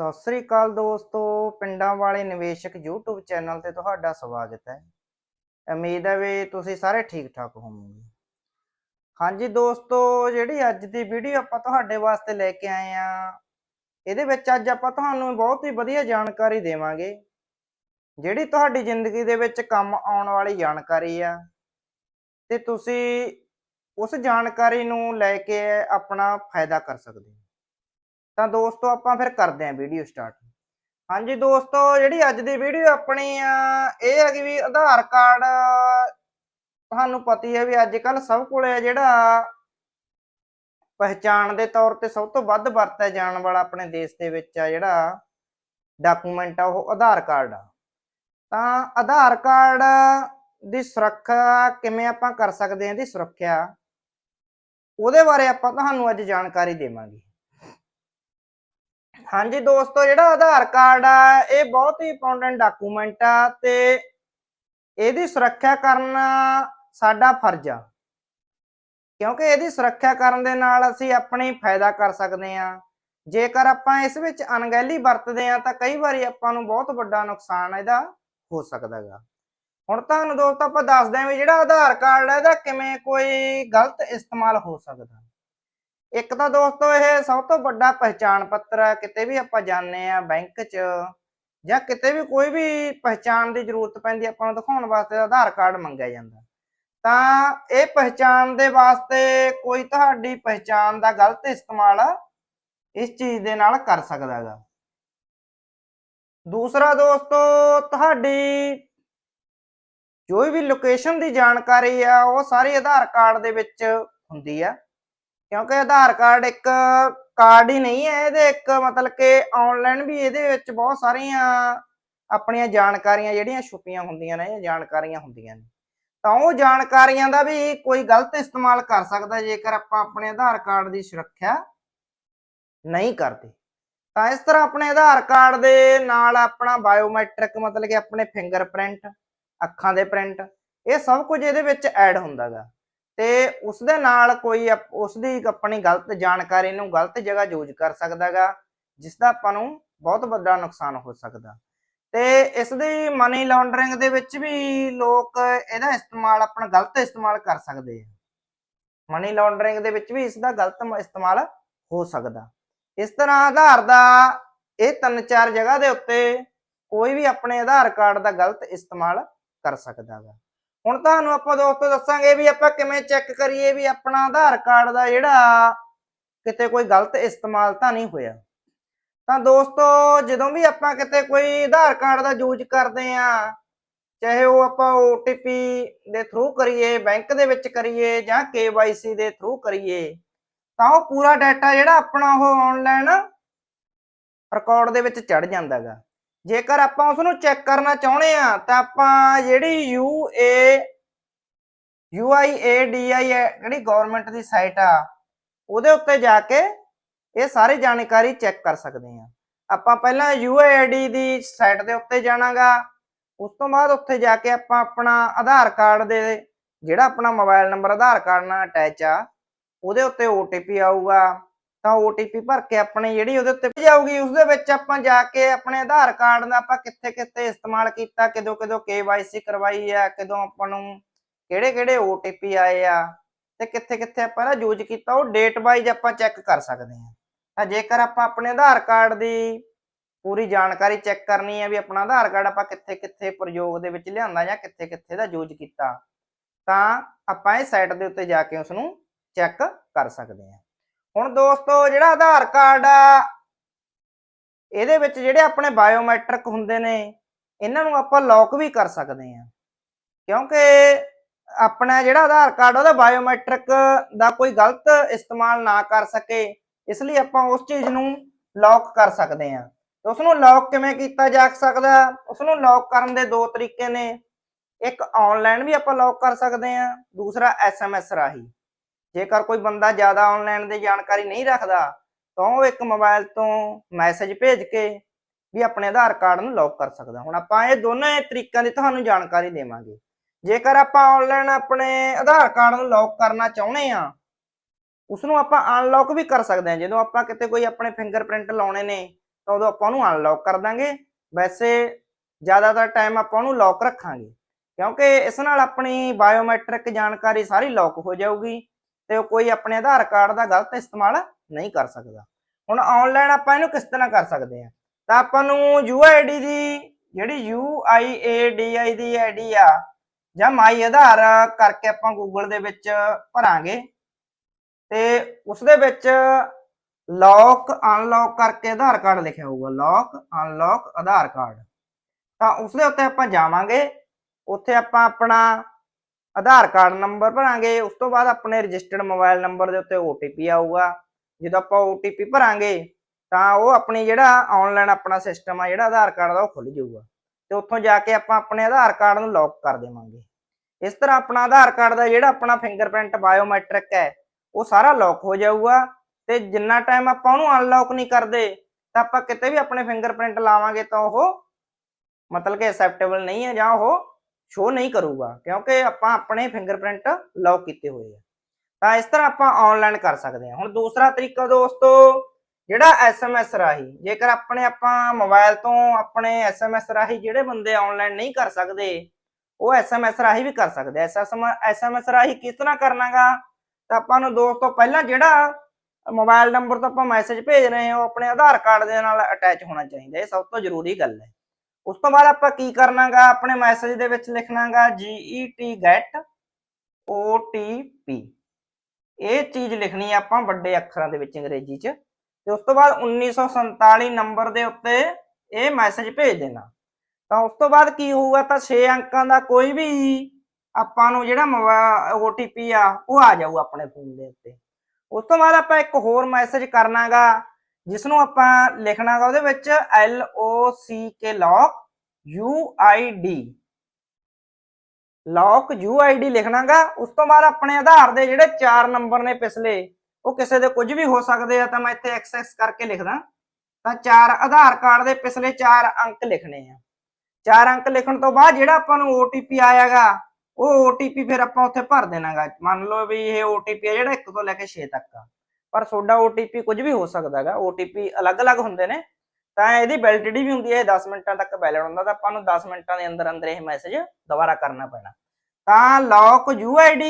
ਸਤਿ ਸ੍ਰੀ ਅਕਾਲ ਦੋਸਤੋ, ਪਿੰਡਾਂ ਵਾਲੇ ਨਿਵੇਸ਼ਕ YouTube ਚੈਨਲ ਤੇ ਤੁਹਾਡਾ ਸਵਾਗਤ ਹੈ। ਉਮੀਦ ਹੈ ਵੀ ਤੁਸੀਂ ਸਾਰੇ ਠੀਕ ਠਾਕ ਹੋਵੋਗੇ। ਹਾਂਜੀ ਦੋਸਤੋ, ਜਿਹੜੀ ਅੱਜ ਦੀ ਵੀਡੀਓ ਆਪਾਂ ਤੁਹਾਡੇ ਵਾਸਤੇ ਲੈ ਕੇ ਆਏ ਆ ਇਹਦੇ ਵਿੱਚ ਅੱਜ ਆਪਾਂ ਤੁਹਾਨੂੰ ਬਹੁਤ ਹੀ ਵਧੀਆ ਜਾਣਕਾਰੀ ਦੇਵਾਂਗੇ। ਜਿਹੜੀ ਤੁਹਾਡੀ ਜ਼ਿੰਦਗੀ ਦੇ ਵਿੱਚ ਕੰਮ ਆਉਣ ਵਾਲੀ ਜਾਣਕਾਰੀ ਆ, ਤੇ ਤੁਸੀਂ ਉਸ ਜਾਣਕਾਰੀ ਨੂੰ ਲੈ ਕੇ ਆਪਣਾ ਫਾਇਦਾ ਕਰ ਸਕਦੇ ਹੋ। ਤਾਂ ਦੋਸਤੋ ਆਪਾਂ ਫਿਰ ਕਰਦੇ ਆਂ ਵੀਡੀਓ ਸਟਾਰਟ ਹਾਂਜੀ ਦੋਸਤੋ, ਜਿਹੜੀ ਅੱਜ ਦੀ ਵੀਡੀਓ ਆਪਣੀ ਆ, ਇਹ ਹੈਗੀ ਵੀ ਆਧਾਰ ਕਾਰਡ। ਤੁਹਾਨੂੰ ਪਤਾ ਹੀ ਹੈ ਵੀ ਅੱਜ ਕੱਲ ਸਭ ਕੋਲੇ ਜਿਹੜਾ ਪਹਿਚਾਣ ਦੇ ਤੌਰ ਤੇ ਸਭ ਤੋਂ ਵੱਧ ਵਰਤਿਆ ਜਾਣ ਵਾਲਾ ਆਪਣੇ ਦੇਸ਼ ਦੇ ਵਿੱਚ ਆ ਜਿਹੜਾ ਡਾਕੂਮੈਂਟ ਆ, ਉਹ ਆਧਾਰ ਕਾਰਡ ਆ। ਤਾਂ ਆਧਾਰ ਕਾਰਡ ਦੀ ਸੁਰੱਖਿਆ ਕਿਵੇਂ ਆਪਾਂ ਕਰ ਸਕਦੇ ਹਾਂ, ਇਹਦੀ ਸੁਰੱਖਿਆ ਉਹਦੇ ਬਾਰੇ ਆਪਾਂ ਤੁਹਾਨੂੰ ਅੱਜ ਜਾਣਕਾਰੀ ਦੇਵਾਂਗੇ। ਹਾਂਜੀ ਦੋਸਤੋ, ਜਿਹੜਾ ਆਧਾਰ ਕਾਰਡ ਆ, ਇਹ ਬਹੁਤ ਹੀ ਇੰਪੋਰਟੈਂਟ ਡਾਕੂਮੈਂਟ ਆ ਤੇ ਇਹਦੀ ਸੁਰੱਖਿਆ ਕਰਨਾ ਸਾਡਾ ਫਰਜ਼ ਆ। ਕਿਉਂਕਿ ਇਹਦੀ ਸੁਰੱਖਿਆ ਕਰਨ ਦੇ ਨਾਲ ਅਸੀਂ ਆਪਣੇ ਫਾਇਦਾ ਕਰ ਸਕਦੇ ਆ। ਜੇਕਰ ਆਪਾਂ ਇਸ ਵਿੱਚ ਅਣਗਹਿਲੀ ਵਰਤਦੇ ਆ, ਤਾਂ ਕਈ ਵਾਰੀ ਆਪਾਂ ਨੂੰ ਬਹੁਤ ਵੱਡਾ ਨੁਕਸਾਨ ਇਹਦਾ ਹੋ ਸਕਦਾ ਹੈਗਾ। ਹੁਣ ਤੁਹਾਨੂੰ ਦੋਸਤੋ ਆਪਾਂ ਦੱਸਦੇ ਆ ਵੀ ਜਿਹੜਾ ਆਧਾਰ ਕਾਰਡ ਹੈ ਇਹਦਾ ਕਿਵੇਂ ਕੋਈ ਗਲਤ ਇਸਤੇਮਾਲ ਹੋ ਸਕਦਾ। ਇੱਕ ਤਾਂ ਦੋਸਤੋ ਇਹ ਸਭ ਤੋਂ ਵੱਡਾ ਪਹਿਚਾਣ ਪੱਤਰ ਹੈ ਕਿਤੇ ਵੀ ਆਪਾਂ ਜਾਂਦੇ ਆ ਬੈਂਕ 'ਚ ਜਾਂ ਕਿਤੇ ਵੀ ਕੋਈ ਵੀ ਪਹਿਚਾਣ ਦੀ ਜ਼ਰੂਰਤ ਪੈਂਦੀ ਆਪਾਂ ਨੂੰ ਦਿਖਾਉਣ ਵਾਸਤੇ ਆਧਾਰ ਕਾਰਡ ਮੰਗਿਆ ਜਾਂਦਾ। ਤਾਂ ਇਹ ਪਹਿਚਾਣ ਦੇ ਵਾਸਤੇ ਕੋਈ ਤੁਹਾਡੀ ਪਹਿਚਾਣ ਦਾ ਗਲਤ ਇਸਤੇਮਾਲ ਇਸ ਚੀਜ਼ ਦੇ ਨਾਲ ਕਰ ਸਕਦਾ ਹੈਗਾ। ਦੂਸਰਾ ਦੋਸਤੋ, ਤੁਹਾਡੀ ਜੋ ਵੀ ਲੋਕੇਸ਼ਨ ਦੀ ਜਾਣਕਾਰੀ ਆ, ਉਹ ਸਾਰੀ ਆਧਾਰ ਕਾਰਡ ਦੇ ਵਿੱਚ ਹੁੰਦੀ ਆ। ਕਿਉਂਕਿ ਆਧਾਰ ਕਾਰਡ ਇੱਕ ਕਾਰਡ ਹੀ ਨਹੀਂ ਹੈ, ਇਹਦੇ ਇੱਕ ਮਤਲਬ ਕਿ ਆਨਲਾਈਨ ਵੀ ਇਹਦੇ ਵਿੱਚ ਬਹੁਤ ਸਾਰੀਆਂ ਆਪਣੀਆਂ ਜਾਣਕਾਰੀਆਂ ਜਿਹੜੀਆਂ ਛੁਪੀਆਂ ਹੁੰਦੀਆਂ ਨੇ, ਇਹ ਜਾਣਕਾਰੀਆਂ ਹੁੰਦੀਆਂ ਨੇ। ਤਾਂ ਉਹ ਜਾਣਕਾਰੀਆਂ ਦਾ ਵੀ ਕੋਈ ਗਲਤ ਇਸਤੇਮਾਲ ਕਰ ਸਕਦਾ ਜੇਕਰ ਆਪਾਂ ਆਪਣੇ ਆਧਾਰ ਕਾਰਡ ਦੀ ਸੁਰੱਖਿਆ ਨਹੀਂ ਕਰਦੇ। ਤਾਂ ਇਸ ਤਰ੍ਹਾਂ ਆਪਣੇ ਆਧਾਰ ਕਾਰਡ ਦੇ ਨਾਲ ਆਪਣਾ ਬਾਇਓਮੈਟ੍ਰਿਕ ਮਤਲਬ ਕਿ ਆਪਣੇ ਫਿੰਗਰਪ੍ਰਿੰਟ ਅੱਖਾਂ ਦੇ ਪ੍ਰਿੰਟ ਇਹ ਸਭ ਕੁਝ ਇਹਦੇ ਵਿੱਚ ਐਡ ਹੁੰਦਾਗਾ ਤੇ ਉਸ ਦੇ ਨਾਲ ਕੋਈ ਅਪ- ਉਸ ਦੀ ਆਪਣੀ ਗਲਤ ਜਾਣਕਾਰੀ ਨੂੰ ਗਲਤ ਜਗ੍ਹਾ ਯੂਜ਼ ਕਰ ਸਕਦਾਗਾ ਜਿਸ ਦਾ ਆਪਾਂ ਨੂੰ ਬਹੁਤ ਵੱਡਾ ਨੁਕਸਾਨ ਹੋ ਸਕਦਾ। ਤੇ ਇਸ ਦੀ ਮਨੀ ਲਾਂਡਰਿੰਗ ਦੇ ਵਿੱਚ ਵੀ ਲੋਕ ਇਹਦਾ ਇਸਤੇਮਾਲ, ਆਪਣਾ ਗਲਤ ਇਸਤੇਮਾਲ ਕਰ ਸਕਦੇ ਆ। ਮਨੀ ਲਾਂਡਰਿੰਗ ਦੇ ਵਿੱਚ ਵੀ ਇਸ ਦਾ ਗਲਤ ਇਸਤੇਮਾਲ ਹੋ ਸਕਦਾ। ਇਸ ਤਰ੍ਹਾਂ ਆਧਾਰ ਦਾ ਇਹ ਤਿੰਨ ਚਾਰ ਜਗ੍ਹਾ ਦੇ ਉੱਤੇ ਕੋਈ ਵੀ ਆਪਣੇ ਆਧਾਰ ਕਾਰਡ ਦਾ ਗਲਤ ਇਸਤੇਮਾਲ ਕਰ ਸਕਦਾ ਹੈ ਹੁਣ ਤੁਹਾਨੂੰ ਆਪਾਂ ਦੋਸਤੋ ਦੱਸਾਂਗੇ ਵੀ ਆਪਾਂ ਕਿਵੇਂ ਚੈੱਕ ਕਰੀਏ ਵੀ ਆਪਣਾ ਆਧਾਰ ਕਾਰਡ ਦਾ ਜਿਹੜਾ ਕਿਤੇ ਕੋਈ ਗਲਤ ਇਸਤੇਮਾਲ ਤਾਂ ਨਹੀਂ ਹੋਇਆ। ਤਾਂ ਦੋਸਤੋ ਜਦੋਂ ਵੀ ਆਪਾਂ ਕਿਤੇ ਕੋਈ ਆਧਾਰ ਕਾਰਡ ਦਾ ਯੂਜ਼ ਕਰਦੇ ਆ ਚਾਹੇ ਉਹ ਆਪਾਂ OTP ਦੇ ਥਰੂ ਕਰੀਏ ਬੈਂਕ ਦੇ ਵਿੱਚ ਕਰੀਏ ਜਾਂ KYC ਦੇ ਥਰੂ ਕਰੀਏ, ਤਾਂ ਉਹ ਪੂਰਾ ਡਾਟਾ ਜਿਹੜਾ ਆਪਣਾ ਉਹ ਆਨਲਾਈਨ ਰਿਕਾਰਡ ਦੇ ਵਿੱਚ ਚੜ ਜਾਂਦਾ ਹੈਗਾ ਜੇਕਰ ਆਪਾਂ ਉਸ ਨੂੰ ਚੈੱਕ ਕਰਨਾ ਚਾਹੁੰਦੇ ਆ ਤਾਂ ਆਪਾਂ ਜਿਹੜੀ U A, U I A, D I ਜਿਹੜੀ ਗਵਰਨਮੈਂਟ ਦੀ ਸਾਈਟ ਆ, ਉਹਦੇ ਉੱਤੇ ਜਾ ਕੇ ਇਹ ਸਾਰੀ ਜਾਣਕਾਰੀ ਚੈੱਕ ਕਰ ਸਕਦੇ ਆ ਆਪਾਂ ਪਹਿਲਾਂ ਯੂ ਏ, ਡੀ ਦੀ ਸਾਈਟ ਦੇ ਉੱਤੇ ਜਾਣਾਗਾ, ਉਸ ਤੋਂ ਬਾਅਦ ਉੱਥੇ ਜਾ ਕੇ ਆਪਾਂ ਆਪਣਾ ਆਧਾਰ ਕਾਰਡ ਦੇ ਜਿਹੜਾ ਆਪਣਾ ਮੋਬਾਈਲ ਨੰਬਰ ਆਧਾਰ ਕਾਰਡ ਨਾਲ ਅਟੈਚ ਆ, ਉਹਦੇ ਉੱਤੇ OTP ਆਊਗਾ। ਤਾਂ OTP ਭਰ ਕੇ ਆਪਣੇ ਜਿਹੜੀ ਉਹਦੇ ਉੱਤੇ ਜਾਊਗੀ ਉਸ ਦੇ ਵਿੱਚ ਆਪਾਂ ਜਾ ਕੇ ਆਪਣੇ ਆਧਾਰ ਕਾਰਡ ਦਾ ਆਪਾਂ ਕਿੱਥੇ ਕਿੱਥੇ ਇਸਤੇਮਾਲ ਕੀਤਾ, ਕਦੋਂ ਕਦੋਂ KYC ਕਰਵਾਈ ਆ, ਕਦੋਂ ਆਪਾਂ ਨੂੰ ਕਿਹੜੇ ਕਿਹੜੇ OTP ਆਏ ਆ, ਤੇ ਕਿੱਥੇ ਕਿੱਥੇ ਆਪਾਂ ਇਹਦਾ ਯੂਜ਼ ਕੀਤਾ, ਉਹ ਡੇਟ ਵਾਈਜ਼ ਆਪਾਂ ਚੈੱਕ ਕਰ ਸਕਦੇ ਹਾਂ। ਤਾਂ ਜੇਕਰ ਆਪਾਂ ਆਪਣੇ ਆਧਾਰ ਕਾਰਡ ਦੀ ਪੂਰੀ ਜਾਣਕਾਰੀ ਚੈੱਕ ਕਰਨੀ ਹੈ ਵੀ ਆਪਣਾ ਆਧਾਰ ਕਾਰਡ ਆਪਾਂ ਕਿੱਥੇ ਕਿੱਥੇ ਪ੍ਰਯੋਗ ਦੇ ਵਿੱਚ ਲਿਆਂਦਾ ਜਾਂ ਕਿੱਥੇ ਕਿੱਥੇ ਦਾ ਯੂਜ਼ ਕੀਤਾ, ਤਾਂ ਆਪਾਂ ਇਹ ਸਾਈਟ ਦੇ ਉੱਤੇ ਜਾ ਕੇ ਉਸ ਨੂੰ ਚੈੱਕ ਕਰ ਸਕਦੇ ਹਾਂ। ਹੁਣ ਦੋਸਤੋ, ਜਿਹੜਾ ਆਧਾਰ ਕਾਰਡ ਆ, ਇਹਦੇ ਵਿੱਚ ਜਿਹੜੇ ਆਪਣੇ ਬਾਇਓਮੈਟ੍ਰਿਕ ਹੁੰਦੇ ਨੇ, ਇਹਨਾਂ ਨੂੰ ਆਪਾਂ ਲੌਕ ਵੀ ਕਰ ਸਕਦੇ ਹਾਂ। ਕਿਉਂਕਿ ਆਪਣਾ ਜਿਹੜਾ ਆਧਾਰ ਕਾਰਡ, ਉਹਦਾ ਬਾਇਓਮੈਟ੍ਰਿਕ ਦਾ ਕੋਈ ਗਲਤ ਇਸਤੇਮਾਲ ਨਾ ਕਰ ਸਕੇ, ਇਸ ਲਈ ਆਪਾਂ ਉਸ ਚੀਜ਼ ਨੂੰ ਲੌਕ ਕਰ ਸਕਦੇ ਹਾਂ। ਤੇ ਉਸ ਨੂੰ ਲੌਕ ਕਿਵੇਂ ਕੀਤਾ ਜਾ ਸਕਦਾ? ਉਸ ਨੂੰ ਲੌਕ ਕਰਨ ਦੇ ਦੋ ਤਰੀਕੇ ਨੇ। ਇੱਕ ਆਨਲਾਈਨ ਵੀ ਆਪਾਂ ਲੌਕ ਕਰ ਸਕਦੇ ਹਾਂ, ਦੂਸਰਾ ਐਸਐਮਐਸ ਰਾਹੀਂ। ਜੇਕਰ ਕੋਈ ਬੰਦਾ ਜ਼ਿਆਦਾ ਆਨਲਾਈਨ ਦੀ ਜਾਣਕਾਰੀ ਨਹੀਂ ਰੱਖਦਾ, ਤਾਂ ਉਹ ਇੱਕ ਮੋਬਾਈਲ ਤੋਂ ਮੈਸੇਜ ਭੇਜ ਕੇ ਵੀ ਆਪਣੇ ਆਧਾਰ ਕਾਰਡ ਨੂੰ ਲੌਕ ਕਰ ਸਕਦਾ। ਹੁਣ ਆਪਾਂ ਇਹ ਦੋਨੇ ਤਰੀਕਿਆਂ ਦੀ ਤੁਹਾਨੂੰ ਜਾਣਕਾਰੀ ਦੇਵਾਂਗੇ। ਜੇਕਰ ਆਪਾਂ ਆਨਲਾਈਨ ਆਪਣੇ ਆਧਾਰ ਕਾਰਡ ਨੂੰ ਲੌਕ ਕਰਨਾ ਚਾਹੁੰਦੇ ਆ ਉਸ ਨੂੰ ਆਪਾਂ ਅਨਲੌਕ ਵੀ ਕਰ ਸਕਦੇ ਹਾਂ। ਜਦੋਂ ਆਪਾਂ ਕਿਤੇ ਕੋਈ ਆਪਣੇ ਫਿੰਗਰਪ੍ਰਿੰਟ ਲਾਉਣੇ ਨੇ, ਤਾਂ ਉਦੋਂ ਆਪਾਂ ਉਹਨੂੰ ਅਨਲੌਕ ਕਰ ਦਾਂਗੇ। ਵੈਸੇ ਜ਼ਿਆਦਾਤਰ ਟਾਈਮ ਆਪਾਂ ਉਹਨੂੰ ਲੌਕ ਰੱਖਾਂਗੇ। ਕਿਉਂਕਿ ਇਸ ਨਾਲ ਆਪਣੀ ਬਾਇਓਮੈਟ੍ਰਿਕ ਜਾਣਕਾਰੀ ਸਾਰੀ ਲੌਕ ਹੋ ਜਾਊਗੀ। ਤੇ ਉਹ ਕੋਈ ਆਪਣੇ ਆਧਾਰ ਕਾਰਡ ਦਾ ਗਲਤ ਇਸਤੇਮਾਲ ਨਹੀਂ ਕਰ ਸਕਦਾ। ਹੁਣ ਆਨਲਾਈਨ ਆਪਾਂ ਇਹਨੂੰ ਕਿਸ ਤਰ੍ਹਾਂ ਕਰ ਸਕਦੇ ਹਾਂ? ਤਾਂ ਆਪਾਂ ਨੂੰ UID ਦੀ ਜਿਹੜੀ UIADI ਦੀ ਆਈਡੀ ਆ, ਜਾਂ ਮਾਈ ਆਧਾਰ ਕਰਕੇ ਆਪਾਂ ਗੂਗਲ ਦੇ ਵਿੱਚ ਭਰਾਂਗੇ ਤੇ ਉਸ ਦੇ ਵਿੱਚ ਲੌਕ ਅਨਲੌਕ ਕਰਕੇ ਆਧਾਰ ਕਾਰਡ ਲਿਖਿਆ ਹੋਊਗਾ। Lock unlock Aadhaar card. ਤਾਂ ਉਸ ਦੇ ਉੱਤੇ ਆਪਾਂ ਜਾਵਾਂਗੇ। ਉੱਥੇ ਆਪਾਂ ਆਪਣਾ ਆਧਾਰ ਕਾਰਡ ਨੰਬਰ ਭਰਾਂਗੇ, ਉਸ ਤੋਂ ਬਾਅਦ ਆਪਣੇ ਰਜਿਸਟਰਡ ਮੋਬਾਈਲ ਨੰਬਰ ਦੇ ਉੱਤੇ OTP ਆਊਗਾ। ਜਦੋਂ ਆਪਾਂ OTP ਭਰਾਂਗੇ, ਤਾਂ ਉਹ ਆਪਣੀ ਜਿਹੜਾ ਆਨਲਾਈਨ ਆਪਣਾ ਸਿਸਟਮ ਆ, ਜਿਹੜਾ ਆਧਾਰ ਕਾਰਡ ਦਾ, ਉਹ ਖੁੱਲ ਜਾਊਗਾ। ਤੇ ਉੱਥੋਂ ਜਾ ਕੇ ਆਪਾਂ ਆਪਣੇ ਆਧਾਰ ਕਾਰਡ ਨੂੰ ਲੌਕ ਕਰ ਦੇਵਾਂਗੇ। ਇਸ ਤਰ੍ਹਾਂ ਆਪਣਾ ਆਧਾਰ ਕਾਰਡ ਦਾ ਜਿਹੜਾ ਆਪਣਾ ਫਿੰਗਰਪ੍ਰਿੰਟ ਬਾਇਓਮੈਟ੍ਰਿਕ ਹੈ, ਉਹ ਸਾਰਾ ਲੌਕ ਹੋ ਜਾਊਗਾ। ਤੇ ਜਿੰਨਾ ਟਾਈਮ ਆਪਾਂ ਉਹਨੂੰ ਅਨਲੌਕ ਨਹੀਂ ਕਰਦੇ, ਤਾਂ ਆਪਾਂ ਕਿਤੇ ਵੀ ਆਪਣੇ ਫਿੰਗਰਪ੍ਰਿੰਟ ਲਾਵਾਂਗੇ ਤਾਂ ਉਹ ਮਤਲਬ ਕਿ ਐਕਸੈਪਟੇਬਲ ਨਹੀਂ ਹੈ ਜਾਂ ਉਹ ਸ਼ੋ ਨਹੀਂ ਕਰੂਗਾ, ਕਿਉਂਕਿ ਆਪਾਂ ਆਪਣੇ ਫਿੰਗਰਪ੍ਰਿੰਟ ਲੌਕ ਕੀਤੇ ਹੋਏ ਆ। ਤਾਂ ਇਸ ਤਰ੍ਹਾਂ ਆਪਾਂ ਆਨਲਾਈਨ ਕਰ ਸਕਦੇ ਹਾਂ। ਹੁਣ ਦੂਸਰਾ ਤਰੀਕਾ ਦੋਸਤੋ, ਜਿਹੜਾ ਐਸਐਮਐਸ ਰਾਹੀਂ, ਜੇਕਰ ਆਪਣੇ ਆਪਾਂ ਮੋਬਾਈਲ ਤੋਂ ਆਪਣੇ ਐਸਐਮਐਸ ਰਾਹੀਂ ਜਿਹੜੇ ਬੰਦੇ ਆਨਲਾਈਨ ਨਹੀਂ ਕਰ ਸਕਦੇ, ਉਹ ਐਸਐਮਐਸ ਰਾਹੀਂ ਵੀ ਕਰ ਸਕਦੇ ਐਸਐਮਐਸ ਰਾਹੀਂ ਕਿਸ ਤਰ੍ਹਾਂ ਕਰਨਾਗਾ? ਤਾਂ ਆਪਾਂ ਨੂੰ ਦੋਸਤੋ, ਪਹਿਲਾਂ ਜਿਹੜਾ ਮੋਬਾਈਲ ਨੰਬਰ ਤੋਂ ਆਪਾਂ ਮੈਸੇਜ ਭੇਜ ਰਹੇ ਹਾਂ, ਉਹ ਆਪਣੇ ਆਧਾਰ ਕਾਰਡ ਦੇ ਨਾਲ ਅਟੈਚ ਹੋਣਾ ਚਾਹੀਦਾ। ਇਹ ਸਭ ਤੋਂ ਜ਼ਰੂਰੀ ਗੱਲ ਹੈ। ਉਸ ਤੋਂ ਬਾਅਦ ਆਪਾਂ ਕੀ ਕਰਨਾਗਾ, ਆਪਣੇ ਮੈਸੇਜ ਦੇ ਵਿੱਚ ਲਿਖਣਾਗਾ GET get OTP ਇਹ ਚੀਜ਼ ਲਿਖਣੀ ਆ ਆਪਾਂ ਵੱਡੇ ਅੱਖਰਾਂ ਦੇ ਵਿੱਚ ਅੰਗਰੇਜ਼ੀ 'ਚ। ਤੇ ਉਸ ਤੋਂ ਬਾਅਦ 1947 ਨੰਬਰ ਦੇ ਉੱਤੇ ਇਹ ਮੈਸੇਜ ਭੇਜ ਦੇਣਾ। ਤਾਂ ਉਸ ਤੋਂ ਬਾਅਦ ਕੀ ਹੋਊਗਾ, ਤਾਂ 6 ਅੰਕਾਂ ਦਾ ਕੋਈ ਵੀ ਆਪਾਂ ਨੂੰ ਜਿਹੜਾ OTP ਆ, ਉਹ ਆ ਜਾਊਗਾ ਆਪਣੇ ਫੋਨ ਦੇ ਉੱਤੇ। ਉਸ ਤੋਂ ਬਾਅਦ ਆਪਾਂ ਇੱਕ ਹੋਰ ਮੈਸੇਜ ਕਰਨਾਗਾ ਜਿਸ ਨੂੰ ਆਪਾਂ ਲਿਖਣਾਗਾ ਉਹਦੇ ਵਿੱਚ L O C K lock U I D lock U I D ਲਿਖਣਾਗਾ ਉਸ ਤੋਂ ਬਾਅਦ ਆਪਣੇ ਆਧਾਰ ਦੇ ਜਿਹੜੇ ਚਾਰ ਨੰਬਰ ਨੇ ਪਿਛਲੇ, ਉਹ ਕਿਸੇ ਦੇ ਕੁਝ ਵੀ ਹੋ ਸਕਦੇ ਆ, ਤਾਂ ਮੈਂ ਇੱਥੇ ਐਕਸੈਸ ਕਰਕੇ ਲਿਖਦਾ। ਤਾਂ ਚਾਰ ਆਧਾਰ ਕਾਰਡ ਦੇ ਪਿਛਲੇ ਚਾਰ ਅੰਕ ਲਿਖਣੇ ਆ। ਚਾਰ ਅੰਕ ਲਿਖਣ ਤੋਂ ਬਾਅਦ ਜਿਹੜਾ ਆਪਾਂ ਨੂੰ OTP ਆਇਆਗਾ ਉਹ OTP ਫਿਰ ਆਪਾਂ ਉੱਥੇ ਭਰ ਦੇਣਾਗਾ ਮੰਨ ਲਓ ਵੀ ਇਹ OTP ਆ ਜਿਹੜਾ 1 ਤੋਂ ਲੈ ਕੇ 6 ਤੱਕ ਆ। ਪਰ ਤੁਹਾਡਾ OTP ਕੁਝ ਵੀ ਹੋ ਸਕਦਾ ਸਕਦਾਗਾ OTP ਅਲੱਗ-ਅਲੱਗ ਹੁੰਦੇ ਨੇ, ਤਾਂ ਇਹਦੀ ਵੈਲਿਡਿਟੀ ਵੀ ਹੁੰਦੀ ਹੈ 10 ਮਿੰਟਾਂ ਤੱਕ ਵੈਲਿਡ ਹੁੰਦਾ, ਤਾਂ ਆਪਾਂ ਨੂੰ 10 ਮਿੰਟਾਂ ਦੇ ਅੰਦਰ ਅੰਦਰ ਇਹ ਮੈਸੇਜ ਦੁਬਾਰਾ ਕਰਨਾ ਪੈਣਾ। ਤਾਂ ਲੌਕ UID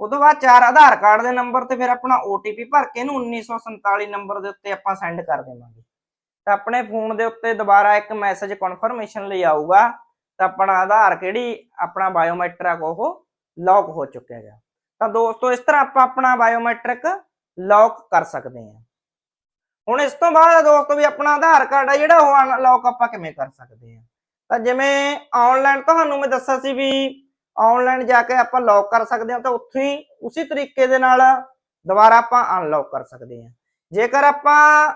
ਉਦੋਂ ਬਾਅਦ ਚਾਰ ਆਧਾਰ ਕਾਰਡ ਦੇ ਨੰਬਰ ਤੇ ਫਿਰ ਆਪਣਾ OTP ਭਰ ਕੇ ਇਹਨੂੰ 1947 ਨੰਬਰ ਦੇ ਉੱਤੇ ਆਪਾਂ ਸੈਂਡ ਕਰ ਦੇਵਾਂਗੇ। ਤਾਂ ਆਪਣੇ ਫੋਨ ਦੇ ਉੱਤੇ ਦੁਬਾਰਾ ਇੱਕ ਮੈਸੇਜ ਕਨਫਰਮੇਸ਼ਨ ਲਈ ਆਊਗਾ, ਤਾਂ ਆਪਣਾ ਆਧਾਰ ਕਿਹੜੀ, ਆਪਣਾ ਬਾਇਓਮੈਟ੍ਰਿਕ ਉਹ ਲੌਕ ਹੋ ਚੁੱਕਿਆ ਹੈ ਤਾਂ ਦੋਸਤੋ, ਇਸ ਤਰ੍ਹਾਂ ਆਪਾਂ ਆਪਣਾ ਬਾਇਓਮੈਟ੍ਰਿਕ ਲੌਕ ਕਰ ਸਕਦੇ ਹਾਂ। ਹੁਣ ਇਸ ਤੋਂ ਬਾਅਦ ਦੋਸਤੋ ਵੀ ਆਪਣਾ ਆਧਾਰ ਕਾਰਡ ਹੈ ਜਿਹੜਾ ਉਹ ਅਨਲੌਕ ਆਪਾਂ ਕਿਵੇਂ ਕਰ ਸਕਦੇ ਹਾਂ? ਤਾਂ ਜਿਵੇਂ ਆਨਲਾਈਨ ਤੁਹਾਨੂੰ ਮੈਂ ਦੱਸਿਆ ਸੀ ਵੀ ਆਨਲਾਈਨ ਜਾ ਕੇ ਆਪਾਂ ਲੌਕ ਕਰ ਸਕਦੇ ਹਾਂ ਤਾਂ ਉੱਥੇ ਹੀ ਉਸੇ ਤਰੀਕੇ ਦੇ ਨਾਲ ਦੁਬਾਰਾ ਆਪਾਂ ਅਨਲੌਕ ਕਰ ਸਕਦੇ ਹਾਂ। ਜੇਕਰ ਆਪਾਂ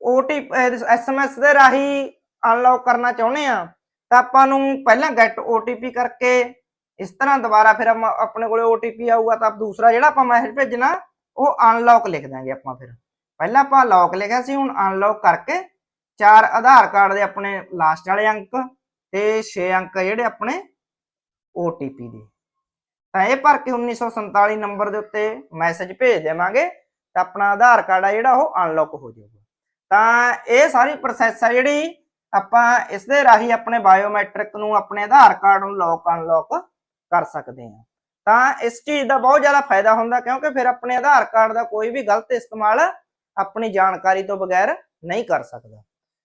OTP SMS ਦੇ ਰਾਹੀਂ ਅਨਲੌਕ ਕਰਨਾ ਚਾਹੁੰਦੇ ਆ ਤਾਂ ਆਪਾਂ ਨੂੰ ਪਹਿਲਾਂ ਗੈਟ OTP ਕਰਕੇ ਇਸ ਤਰ੍ਹਾਂ ਦੁਬਾਰਾ ਫਿਰ ਆਪਾਂ- ਆਪਣੇ ਕੋਲੇ OTP ਆਊਗਾ ਤਾਂ ਦੂਸਰਾ ਜਿਹੜਾ ਆਪਾਂ ਮੈਸੇਜ ਭੇਜਣਾ ਉਹ ਅਨਲੌਕ ਲਿਖ ਦਾਂਗੇ ਆਪਾਂ ਫਿਰ। ਪਹਿਲਾਂ ਆਪਾਂ ਲੌਕ ਲਿਖਿਆ ਸੀ, ਹੁਣ ਅਨਲੌਕ ਕਰਕੇ ਚਾਰ ਆਧਾਰ ਕਾਰਡ ਦੇ ਆਪਣੇ ਲਾਸਟ ਵਾਲੇ ਅੰਕ ਤੇ 6 ਅੰਕ ਜਿਹੜੇ ਆਪਣੇ OTP ਦੇ। ਤਾਂ ਇਹ ਭਰ ਕੇ 1947 ਨੰਬਰ ਦੇ ਉੱਤੇ ਮੈਸੇਜ ਭੇਜ ਦੇਵਾਂਗੇ ਤਾਂ ਆਪਣਾ ਆਧਾਰ ਕਾਰਡ ਆ ਜਿਹੜਾ ਉਹ ਅਨਲੌਕ ਹੋ ਜਾਊਗਾ। ਤਾਂ ਇਹ ਸਾਰੀ ਪ੍ਰੋਸੈਸ ਆ ਜਿਹੜੀ ਆਪਾਂ ਇਸ ਦੇ ਰਾਹੀਂ ਆਪਣੇ ਬਾਇਓਮੈਟ੍ਰਿਕ ਨੂੰ ਆਪਣੇ ਆਧਾਰ ਕਾਰਡ ਨੂੰ ਲੌਕ ਅਨਲੌਕ ਕਰ ਸਕਦੇ ਹਾਂ। ਤਾਂ ਇਸ ਚੀਜ਼ ਦਾ ਬਹੁਤ ਜ਼ਿਆਦਾ ਫਾਇਦਾ ਹੁੰਦਾ ਕਿਉਂਕਿ ਫਿਰ ਆਪਣੇ ਆਧਾਰ ਕਾਰਡ ਦਾ ਕੋਈ ਵੀ ਗਲਤ ਇਸਤੇਮਾਲ ਆਪਣੀ ਜਾਣਕਾਰੀ ਤੋਂ ਬਗੈਰ ਨਹੀਂ ਕਰ ਸਕਦਾ।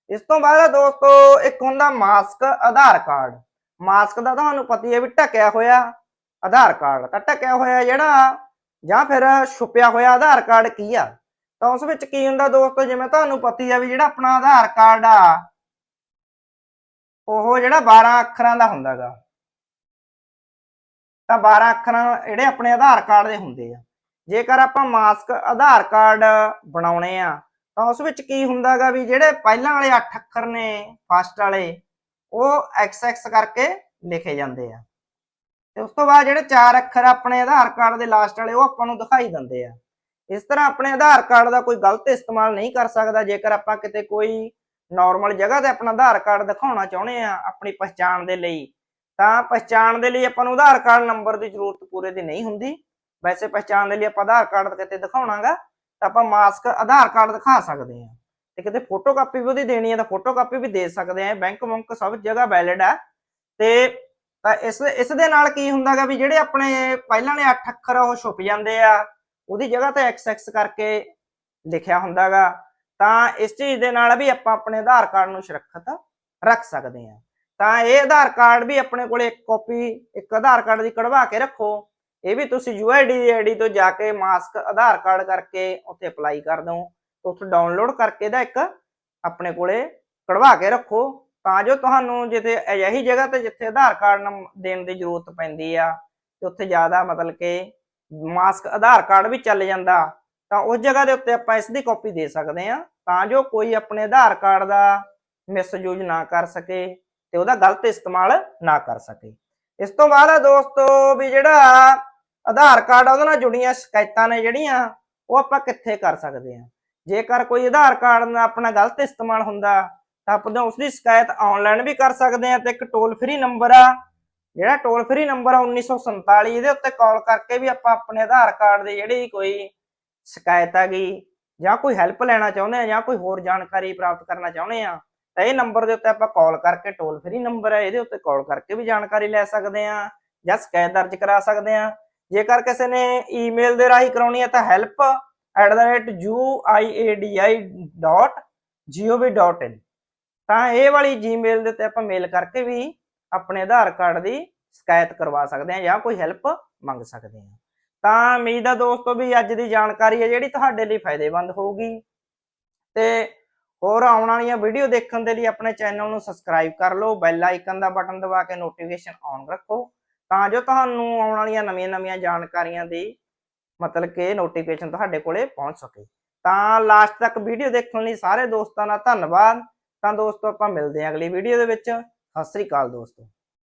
ਇਸ ਤੋਂ ਬਾਅਦ ਦੋਸਤੋ, ਇੱਕ ਹੁੰਦਾ ਮਾਸਕ, ਆਧਾਰ ਕਾਰਡ। ਮਾਸਕ ਦਾ ਤੁਹਾਨੂੰ ਪਤਾ ਹੀ ਹੈ ਵੀ ਢਕਿਆ ਹੋਇਆ ਆਧਾਰ ਕਾਰਡ। ਤਾਂ ਢਕਿਆ ਹੋਇਆ ਜਿਹੜਾ ਜਾਂ ਫਿਰ ਛੁਪਿਆ ਹੋਇਆ ਆਧਾਰ ਕਾਰਡ ਕੀ ਆ? ਤਾਂ ਉਸ ਵਿੱਚ ਕੀ ਹੁੰਦਾ ਦੋਸਤੋ, ਜਿਵੇਂ ਤੁਹਾਨੂੰ ਪਤਾ ਹੀ ਆ ਵੀ ਜਿਹੜਾ ਆਪਣਾ ਆਧਾਰ ਕਾਰਡ ਆ, ਉਹ ਜਿਹੜਾ 12 ਅੱਖਰਾਂ ਦਾ ਹੁੰਦਾਗਾ। ਤਾਂ 12 ਅੱਖਰਾਂ ਜਿਹੜੇ ਆਪਣੇ ਆਧਾਰ ਕਾਰਡ ਦੇ ਹੁੰਦੇ ਆ। ਜੇਕਰ ਆਪਾਂ ਮਾਸਕ ਆਧਾਰ ਕਾਰਡ ਬਣਾਉਣੇ ਆ, ਤਾਂ ਉਸ ਵਿੱਚ ਕੀ ਹੁੰਦਾਗਾ ਵੀ ਜਿਹੜੇ ਪਹਿਲਾਂ ਵਾਲੇ 8 ਅੱਖਰ ਨੇ ਫਸਟ ਵਾਲੇ, ਉਹ ਐਕਸ ਐਕਸ ਕਰਕੇ ਲਿਖੇ ਜਾਂਦੇ ਆ। ਤੇ ਉਸ ਤੋਂ ਬਾਅਦ ਜਿਹੜੇ ਚਾਰ ਅੱਖਰ ਆਪਣੇ ਆਧਾਰ ਕਾਰਡ ਦੇ ਲਾਸਟ ਵਾਲੇ, ਉਹ ਆਪਾਂ ਨੂੰ ਦਿਖਾਈ ਦਿੰਦੇ ਆ। ਇਸ ਤਰ੍ਹਾਂ ਆਪਣੇ ਆਧਾਰ ਕਾਰਡ ਦਾ ਕੋਈ ਗਲਤ ਇਸਤੇਮਾਲ ਨਹੀਂ ਕਰ ਸਕਦਾ, ਜੇਕਰ ਆਪਾਂ ਕਿਤੇ ਕੋਈ ਨਾਰਮਲ ਜਗ੍ਹਾ ਤੇ ਆਪਣਾ ਆਧਾਰ ਕਾਰਡ ਦਿਖਾਉਣਾ ਚਾਹੁੰਦੇ ਆ, ਆਪਣੀ ਪਛਾਣ ਦੇ ਲਈ ਤਾਂ ਪਛਾਣ ਦੇ ਲਈ ਆਪਾਂ ਨੂੰ ਆਧਾਰ ਕਾਰਡ ਨੰਬਰ ਦੀ ਜ਼ਰੂਰਤ ਪੂਰੇ ਦੀ ਨਹੀਂ ਹੁੰਦੀ। ਵੈਸੇ ਪਛਾਣ ਦੇ ਲਈ ਆਪਾਂ ਆਧਾਰ ਕਾਰਡ ਕਿਤੇ ਦਿਖਾਉਣਾਗਾ, ਤਾਂ ਆਪਾਂ ਮਾਸਕ ਆਧਾਰ ਕਾਰਡ ਦਿਖਾ ਸਕਦੇ ਹਾਂ। ਤੇ ਕਿਤੇ ਫੋਟੋ ਕਾਪੀ ਵੀ ਉਹਦੀ ਦੇਣੀ ਹੈ ਤਾਂ ਫੋਟੋ ਕਾਪੀ ਵੀ ਦੇ ਸਕਦੇ ਆ ਬੈਂਕ ਬੁੰਕ ਸਭ ਜਗ੍ਹਾ ਵੈਲਿਡ ਹੈ। ਤੇ ਤਾਂ ਇਸ ਇਸ ਦੇ ਨਾਲ ਕੀ ਹੁੰਦਾਗਾ ਵੀ ਜਿਹੜੇ ਆਪਣੇ ਪਹਿਲਾਂ ਨੇ 8 ਅੱਖਰ ਉਹ ਛੁਪ ਜਾਂਦੇ ਆ। ਉਹਦੀ ਜਗ੍ਹਾ ਤੇ XX ਕਰਕੇ ਲਿਖਿਆ ਹੁੰਦਾਗਾ। ਤਾਂ ਇਸ ਚੀਜ਼ ਦੇ ਨਾਲ ਵੀ ਆਪਾਂ ਆਪਣੇ ਆਧਾਰ ਕਾਰਡ ਨੂੰ ਸੁਰੱਖਿਅਤ ਰੱਖ ਸਕਦੇ ਹਾਂ। ਤਾਂ ਇਹ ਆਧਾਰ ਕਾਰਡ ਵੀ ਆਪਣੇ ਕੋਲੇ ਇੱਕ ਕਾਪੀ ਇੱਕ ਆਧਾਰ ਕਾਰਡ ਦੀ ਕਢਵਾ ਕੇ ਰੱਖੋ। ਇਹ ਵੀ ਤੁਸੀਂ UID ਦੀ ਆਈਡੀ ਤੋਂ ਜਾ ਕੇ ਮਾਸਕ, ਆਧਾਰ ਕਾਰਡ ਕਰਕੇ ਉੱਥੇ ਅਪਲਾਈ ਕਰ ਦਿਓ। ਉੱਥੇ ਡਾਊਨਲੋਡ ਕਰਕੇ ਇਹਦਾ ਇੱਕ ਆਪਣੇ ਕੋਲੇ ਕਢਵਾ ਕੇ ਰੱਖੋ। ਤਾਂ ਜੋ ਤੁਹਾਨੂੰ ਜਿੱਥੇ ਅਜਿਹੀ ਜਗ੍ਹਾ ਤੇ ਜਿੱਥੇ ਆਧਾਰ ਕਾਰਡ ਨੰਬ- ਦੇਣ ਦੀ ਜ਼ਰੂਰਤ ਪੈਂਦੀ ਆ, ਤੇ ਉੱਥੇ ਜ਼ਿਆਦਾ ਮਤਲਬ ਕਿ ਮਾਸਕ, ਆਧਾਰ ਕਾਰਡ ਵੀ ਚੱਲ ਜਾਂਦਾ, ਤਾਂ ਉਸ ਜਗ੍ਹਾ ਦੇ ਉੱਤੇ ਆਪਾਂ ਇਸ ਦੀ ਕਾਪੀ ਦੇ ਸਕਦੇ ਆ ਤਾਂ ਜੋ ਕੋਈ ਆਪਣੇ ਆਧਾਰ ਕਾਰਡ ਦਾ ਮਿਸਯੂਜ਼ ਨਾ ਕਰ ਸਕੇ। ਤੇ ਉਹਦਾ ਗਲਤ ਇਸਤੇਮਾਲ ਨਾ ਕਰ ਸਕੇ। ਇਸ ਤੋਂ ਬਾਅਦ ਆ ਦੋਸਤੋ ਵੀ ਜਿਹੜਾ ਆਧਾਰ ਕਾਰਡ ਉਹਦੇ ਨਾਲ ਜੁੜੀਆਂ ਸ਼ਿਕਾਇਤਾਂ ਨੇ ਜਿਹੜੀਆਂ, ਉਹ ਆਪਾਂ ਕਿੱਥੇ ਕਰ ਸਕਦੇ ਆ ਜੇਕਰ ਕੋਈ ਆਧਾਰ ਕਾਰਡ ਦਾ ਆਪਣਾ ਗਲਤ ਇਸਤੇਮਾਲ ਹੁੰਦਾ, ਤਾਂ ਆਪਾਂ ਉਸ ਦੀ ਸ਼ਿਕਾਇਤ ਆਨਲਾਈਨ ਵੀ ਕਰ ਸਕਦੇ ਆ ਤੇ ਇੱਕ ਟੋਲ ਫ੍ਰੀ ਨੰਬਰ ਆ, ਜਿਹੜਾ ਟੋਲ ਫ੍ਰੀ ਨੰਬਰ ਆ 1947 ਇਹਦੇ ਉੱਤੇ ਕਾਲ ਕਰਕੇ ਵੀ ਆਪਾਂ ਆਪਣੇ ਆਧਾਰ ਕਾਰਡ ਦੀ ਜਿਹੜੀ ਕੋਈ ਸ਼ਿਕਾਇਤ ਆ ਗਈ ਜਾਂ ਕੋਈ ਹੈਲਪ ਲੈਣਾ ਚਾਹੁੰਦੇ ਆ ਜਾਂ ਕੋਈ ਹੋਰ ਜਾਣਕਾਰੀ ਪ੍ਰਾਪਤ ਕਰਨਾ ਚਾਹੁੰਦੇ ਆ ਤਾਂ ਇਹ ਨੰਬਰ ਦੇ ਉੱਤੇ ਆਪਾਂ ਕਾਲ ਕਰਕੇ ਟੋਲ ਫ੍ਰੀ ਨੰਬਰ ਹੈ, ਇਹਦੇ ਉੱਤੇ ਕਾਲ ਕਰਕੇ ਵੀ ਜਾਣਕਾਰੀ ਲੈ ਸਕਦੇ ਆ ਜਾਂ ਸ਼ਿਕਾਇਤ ਦਰਜ ਕਰਾ ਸਕਦੇ ਆ ਜੇਕਰ ਕਿਸੇ ਨੇ ਈਮੇਲ ਦੇ ਰਾਹੀਂ ਕਰਾਉਣੀ ਹੈ ਤਾਂ help@uidi.gov.in ਤਾਂ ਇਹ ਵਾਲੀ ਜੀਮੇਲ ਦੇ ਉੱਤੇ ਆਪਾਂ ਮੇਲ ਕਰਕੇ ਵੀ ਆਪਣੇ ਆਧਾਰ ਕਾਰਡ ਦੀ ਸ਼ਿਕਾਇਤ ਕਰਵਾ ਸਕਦੇ ਆ ਜਾਂ ਕੋਈ ਹੈਲਪ ਮੰਗ ਸਕਦੇ ਆ ਤਾਂ ਉਮੀਦ ਆ ਦੋਸਤੋ ਵੀ ਅੱਜ ਦੀ ਜਾਣਕਾਰੀ ਹੈ ਜਿਹੜੀ ਤੁਹਾਡੇ ਲਈ ਫਾਇਦੇਮੰਦ ਹੋਊਗੀ। ਤੇ ਹੋਰ ਆਉਣ ਵਾਲੀਆਂ ਵੀਡੀਓ ਦੇਖਣ ਦੇ ਲਈ ਆਪਣੇ ਚੈਨਲ ਨੂੰ ਸਬਸਕ੍ਰਾਈਬ ਕਰ ਲਓ ਬੈਲ ਆਈਕਨ ਦਾ ਬਟਨ ਦਬਾ ਕੇ ਨੋਟੀਫਿਕੇਸ਼ਨ ਔਨ ਰੱਖੋ, ਤਾਂ ਜੋ ਤੁਹਾਨੂੰ ਆਉਣ ਵਾਲੀਆਂ ਨਵੀਆਂ-ਨਵੀਆਂ ਜਾਣਕਾਰੀਆਂ ਦੀ ਮਤਲਬ ਕਿ ਨੋਟੀਫਿਕੇਸ਼ਨ ਤੁਹਾਡੇ ਕੋਲੇ ਪਹੁੰਚ ਸਕੇ। ਤਾਂ ਲਾਸਟ ਤੱਕ ਵੀਡੀਓ ਦੇਖਣ ਲਈ ਸਾਰੇ ਦੋਸਤਾਂ ਦਾ ਧੰਨਵਾਦ। ਤਾਂ ਦੋਸਤੋ ਆਪਾਂ ਮਿਲਦੇ ਹਾਂ ਅਗਲੀ ਵੀਡੀਓ ਦੇ ਵਿੱਚ। ਸਤਿ ਸ੍ਰੀ ਅਕਾਲ ਦੋਸਤੋ।